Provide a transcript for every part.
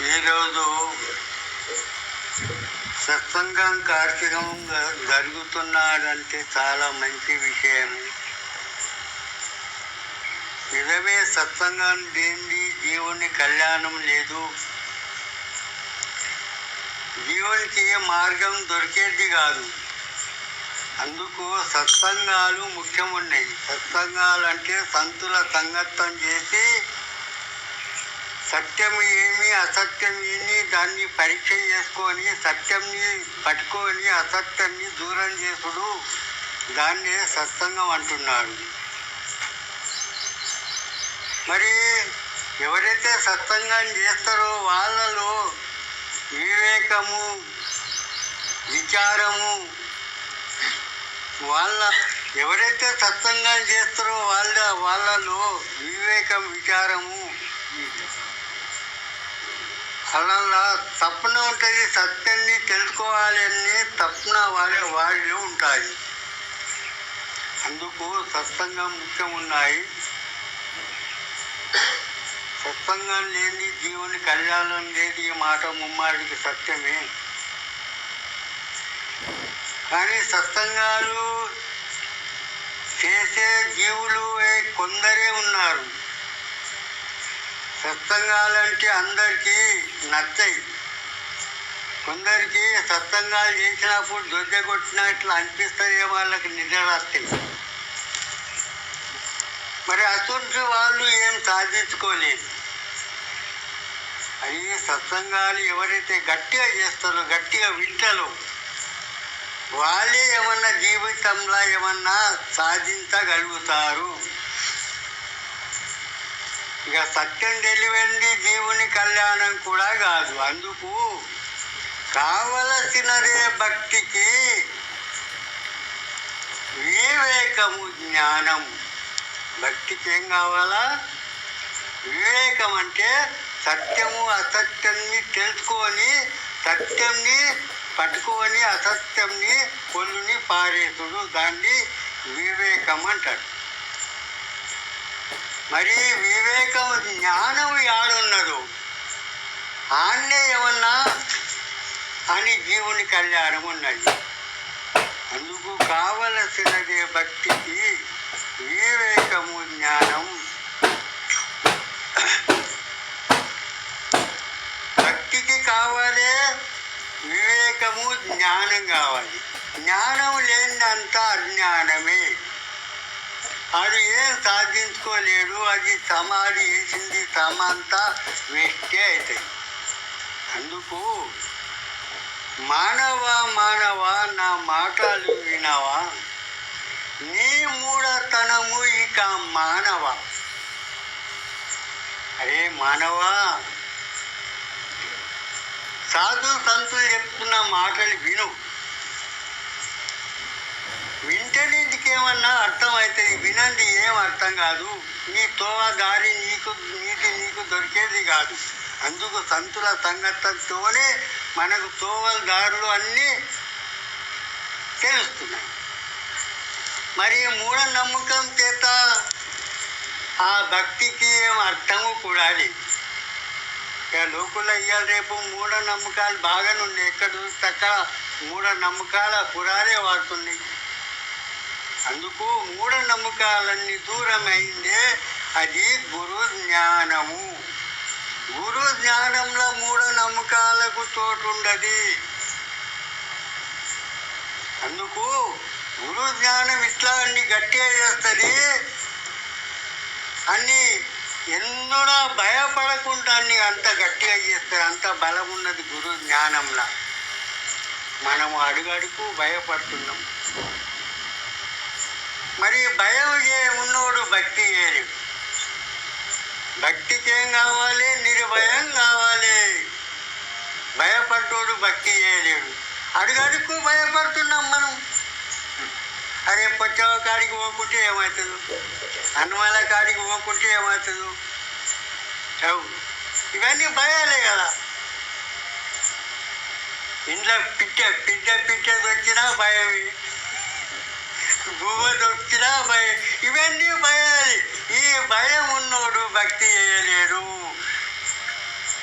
ఈరోజు సత్సంగం కార్యక్రమం జరుగుతున్నాడంటే చాలా మంచి విషయం. నిజమే సత్సంగం దేంది జీవుని కళ్యాణం లేదు. జీవునికి మార్గం దొరికేది కాదు. అందుకు సత్సంగాలు ముఖ్యమున్నాయి. సత్సంగాలు అంటే సంతుల సంగత్వం చేసి సత్యం ఏమి అసత్యం ఏమి దాన్ని పరీక్ష చేసుకొని సత్యంని పట్టుకొని అసత్యాన్ని దూరం చేసుడు దాన్నే సత్సంగం అంటున్నారు. మరి ఎవరైతే సత్సంగం చేస్తారో వాళ్ళలో వివేకము విచారము వాళ్ళ ఎవరైతే సత్సంగం చేస్తారో వాళ్ళ వాళ్ళలో వివేకం విచారము అలా తప్పన ఉంటుంది సత్యాన్ని తెలుసుకోవాలి అని తప్పన వారి వారిలో ఉంటాయి. అందుకు సత్సంగం ముఖ్యం ఉన్నాయి సత్సంగం లేని జీవుని కళ్యాణం లేదు ఈ మాట ముమ్మాడికి సత్యమే. కానీ సత్సంగాలు చేసే జీవులు కొందరే ఉన్నారు. సత్సంగాలంటే అందరికీ నచ్చాయి. కొందరికి సత్సంగాలు చేసినప్పుడు దొద్దె కొట్టినట్లు అనిపిస్తుంది వాళ్ళకి నిద్ర వస్తాయి మరి అటువంటి వాళ్ళు ఏం సాధించుకోలేదు. అవి సత్సంగాలు ఎవరైతే గట్టిగా చేస్తారో గట్టిగా వింటారో వాళ్ళే ఏమన్నా జీవితంలో ఏమన్నా సాధించగలుగుతారు. ఇక సత్యం తెలివంది జీవుని కళ్యాణం కూడా కాదు. అందుకు కావలసినదే భక్తికి వివేకము జ్ఞానం భక్తికి ఏం కావాలా? వివేకం అంటే సత్యము అసత్యంని తెలుసుకొని సత్యంని పట్టుకొని అసత్యంని కొల్లుని పారేసుడు. దాన్ని వివేకం అంటాడు మరి వివేకం జ్ఞానం యాడున్నదో ఆన్నే ఏమన్నా అని జీవుని కళ్యాణం ఉన్నది అందుకు కావలసినదే భక్తికి వివేకము జ్ఞానం భక్తికి కావాలి వివేకము జ్ఞానం కావాలి. జ్ఞానం లేనిదంత అజ్ఞానమే. అది ఏం సాధించుకోలేడు అది సమాధి వేసింది సమంతా వేస్టే అవుతాయి అందుకు మానవ మానవ నా మాటలు వినవా? నీ మూఢతనము ఇక మానవ? అరే మానవా సాధు సంతులు చెప్తున్న మాటలు విను. అర్థమైతే అర్థమవుతుంది వినండి ఏం అర్థం కాదు. నీ తోవ దారి నీకు నీటి నీకు దొరికేది కాదు. అందుకు సంతుల సంగతంతోనే మనకు తోవల దారులు అన్నీ తెలుస్తున్నాయి. మరి మూఢ నమ్మకం చేత ఆ భక్తికి ఏం అర్థము కూడా లేదు. ఇక ఇవాళ రేపు మూఢనమ్మకాలు బాగానే ఉన్నాయి ఎక్కడ చూస్తే అక్కడ మూఢనమ్మకాల పురాలే వాడుతున్నాయి. అందుకు మూఢనమ్మకాలన్నీ దూరమైందే. అది గురు జ్ఞానము గురు జ్ఞానంలో మూఢనమ్మకాలకు నమ్మకాలకు తోటుండది అందుకు గురు జ్ఞానం ఇట్లా అన్ని గట్టిగా చేస్తుంది. అన్ని ఎన్నడూ భయపడకుండా అన్ని అంత గట్టిగా చేస్తారు. అంత బలం ఉన్నది గురు జ్ఞానంలో మనము అడుగడుగు భయపడుతున్నాం. మరి భయం చే- ఉన్నోడు భక్తి చేయలేడు భక్తికి ఏం కావాలి? నిర్భయం కావాలి. భయపడ్డోడు భక్తి చేయలేడు అడుగడుకు భయపడుతున్నాం మనం. అరే పొచ్చవ కాడికి పోకుంటే ఏమవుతుందో? హనుమాల కాడికి పోకుంటే ఏమవుతుందో? ఇవన్నీ భయాలే కదా. ఇంట్లో పిట్ట పిట్ట పిట్ట వచ్చినా భయమే. భూమి వచ్చినా భయం ఇవన్నీ భయాలి. ఈ భయం ఉన్నోడు భక్తి చేయలేడు.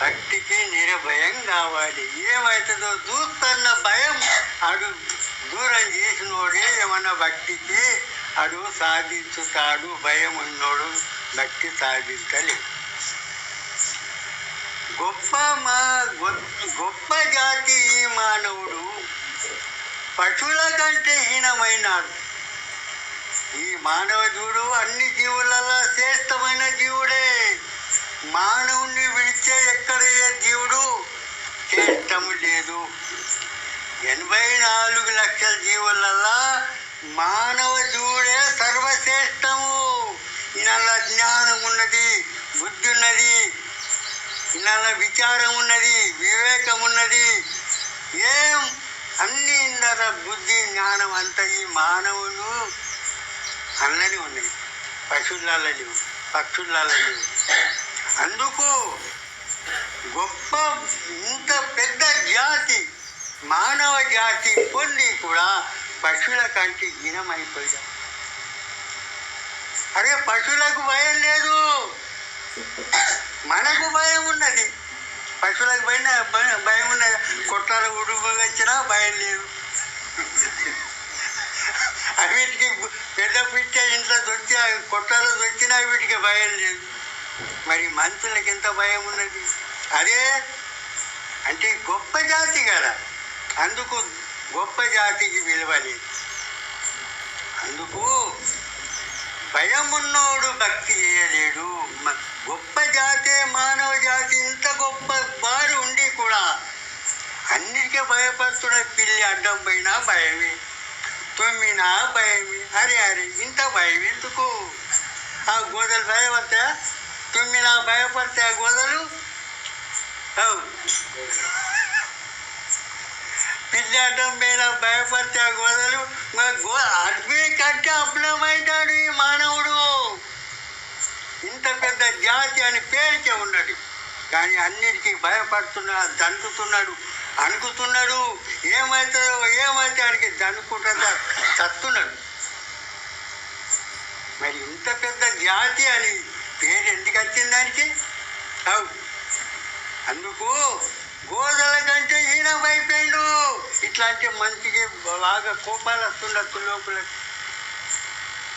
భక్తికి నిరభయం కావాలి. ఏమవుతుందో చూస్తున్న భయం అడు దూరం చేసినోడే ఏమన్నా భక్తికి అడు సాధించుతాడు. భయం ఉన్నోడు భక్తి సాధించలేదు గొప్ప మా గొప్ప జాతి ఈ మానవుడు పశువుల కంటే హీనమైనాడు. ఈ మానవ జీవుడు అన్ని జీవులలో శ్రేష్టమైన జీవుడే. మానవుణ్ణి విడిచే ఎక్కడ జీవుడు? చేష్టం లేదు. ఎనభై నాలుగు లక్షల జీవులలో మానవ జీవుడే సర్వశ్రేష్టము. ఇలా జ్ఞానం ఉన్నది బుద్ధి ఉన్నది ఇలా విచారం ఉన్నది వివేకం ఉన్నది. ఏం? అన్ని ఇందర బుద్ధి జ్ఞానం అంత ఈ మానవులు అన్నని ఉన్నాయి పశువులలో లేవు పక్షులలో లేవు. అందుకు గొప్ప ఇంత పెద్ద జాతి మానవ జాతి పొంది కూడా పశువుల కంటే హీనమైపోయాం అరే పశువులకు భయం లేదు. మనకు భయం ఉన్నది. పశువులకు భయం భయం- భయం ఉన్నది. కొట్టాల ఉడుపు వచ్చినా భయం లేదు. వీటికి పెద్ద పిచ్చ ఇంట్లో దొరికి కొట్టలో దొరికినా వీటికి భయం లేదు. మరి మనుషులకి ఎంత భయం ఉన్నది? అదే అంటే గొప్ప జాతి కదా. అందుకు గొప్ప జాతికి విలువ లేదు అందుకు భయం ఉన్నోడు భక్తి చేయలేడు. గొప్ప జాతే మానవ జాతి ఇంత గొప్ప వారు ఉండి కూడా అన్నిటికీ భయపడుతున్న పిల్లి అడ్డం పోయినా భయమే. తుమ్మినా భయమి? అరే అరే ఇంత భయం ఎందుకు? ఆ గోదలు భయపడతా తుమ్మినా భయపడితే ఆ గోదలు? అవు. మీద భయపడతా భయపడితే ఆ గోదలు? గో అగ్ని కంటే అప్లమైనాడు ఈ మానవుడు. ఇంత పెద్ద జాతి అని పేరుకే ఉన్నాడు కానీ అన్నిటికీ భయపడుతున్నాడు దండుతున్నాడు. అనుకుతున్నాడు ఏమవుతుందో ఏమైతే ఆడికి అనుకుంటుందా చస్తున్నాడు మరి ఇంత పెద్ద జాతి అని పేరు ఎందుకు వచ్చింది దానికి? అవు. అందుకు గోదల కంటే హీనమైపోయిండు. ఇట్లాంటి మంచికి బాగా కోపాలు వస్తుండొచ్చు లోపల.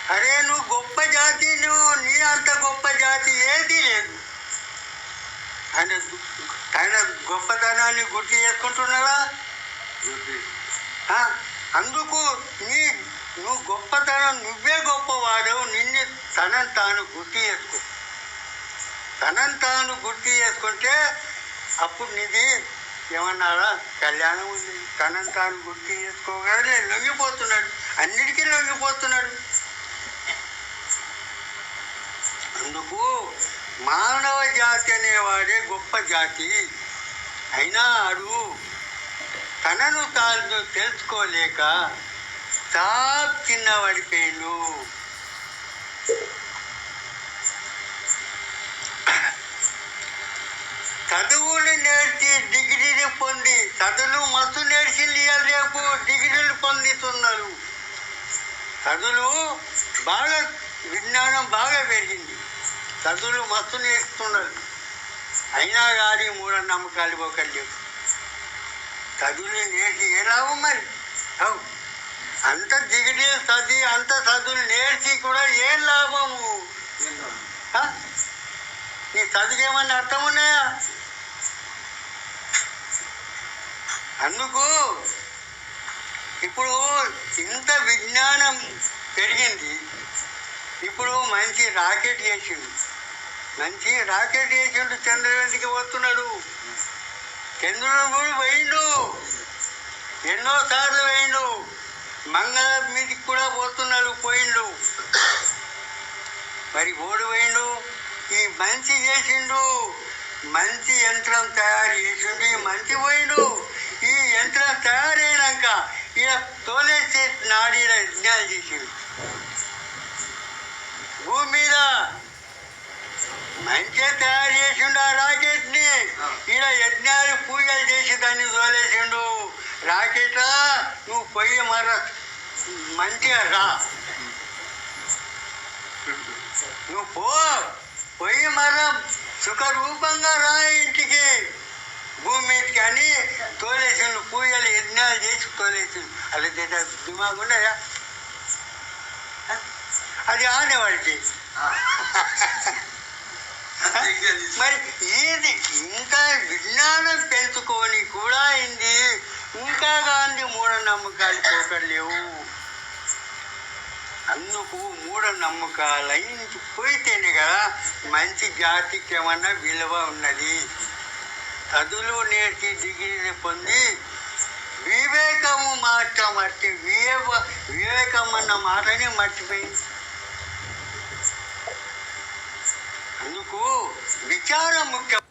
అరే నువ్వు గొప్ప జాతి నువ్వు నీ అంత గొప్ప జాతి ఏది లేదు. ఆయన ఆయన గొప్పతనాన్ని గుర్తు చేసుకుంటున్నాడా? అందుకు నీ నువ్వు గొప్పతనం నువ్వే గొప్పవాడు నిన్ను తనని తాను గుర్తు చేసుకో. తనని తాను గుర్తు చేసుకుంటే అప్పుడు నీది ఏమన్నారా కళ్యాణం ఉంది. తనని తాను గుర్తు చేసుకోగానే లొంగిపోతున్నాడు. అన్నిటికీ లొంగిపోతున్నాడు. అందుకు మానవ జాతి అనేవాడే గొప్ప జాతి. అయినా ఆడు తనను తాను తెలుసుకోలేక తాప్ కింద పడిపోయిండు. చదువులు నేర్చి డిగ్రీని పొంది చదువులు మస్తు నేర్చింది రేపు డిగ్రీలు పొందుతున్నారు. చదువులు బాగా విజ్ఞానం బాగా పెరిగింది. చదువులు మస్తు నేర్చుకున్నారు అయినా కానీ మూఢనమ్మకాలు ఒకటి చదువులు నేర్చి ఏ లాభం మరి? అవు అంత డిగ్రీలు చదివి అంత చదువులు నేర్చి కూడా ఏం లాభము? నీ చదువుకి ఏమన్నా అర్థం ఉన్నాయా అందుకు ఇప్పుడు ఇంత విజ్ఞానం పెరిగింది. ఇప్పుడు మంచి రాకెట్ చేసిండు. మంచి రాకెట్ చేసిండు చంద్రుడికి పోతున్నాడు. చంద్రుడు కూడా పోయిండు. ఎన్నో సార్లు పోయిండు. మంగళ మీదకి కూడా పోతున్నాడు పోయిండు. మరి ఓడి పోయిండు. ఈ మంచి చేసిండు. మంచి యంత్రం తయారు చేసిండు. ఈ మంచి పోయిండు. ఈ యంత్రం తయారైనాక ఈయన తోలేసి నాడీల యజ్ఞాలు చేసిండు. భూమి మీద మంచిగా తయారు చేసిండు ఆ రాకెట్ని. ఈయన యజ్ఞాలు పూజలు చేసి దాన్ని తోలేసిండు రాకెటా నువ్వు పొయ్యి మర మంచిగా రా. నువ్వు పో పొయ్యి మర సుఖరూపంగా రా ఇంటికి. భూమి మీదకి అని తోలేసిండు పూజలు యజ్ఞాలు చేసి తోలేసిండు. అలా దిమాగు ఉన్నాయా అది ఆనేవాడికి మరి ఇది ఇంకా విజ్ఞానం పెంచుకొని కూడా అయింది ఇంకా గాంధీ మూఢనమ్మకాలు పోకలేవు అందుకు మూఢనమ్మకాలు అయింది పోయితేనే కదా మంచి జాతికి ఏమన్నా విలువ ఉన్నది. చదువులు నేర్చి డిగ్రీని పొంది వివేకము మాట మర్చి వివేక వివేకం అన్న మాటని మర్చిపోయింది. అందుకు విచారం ముఖ్యం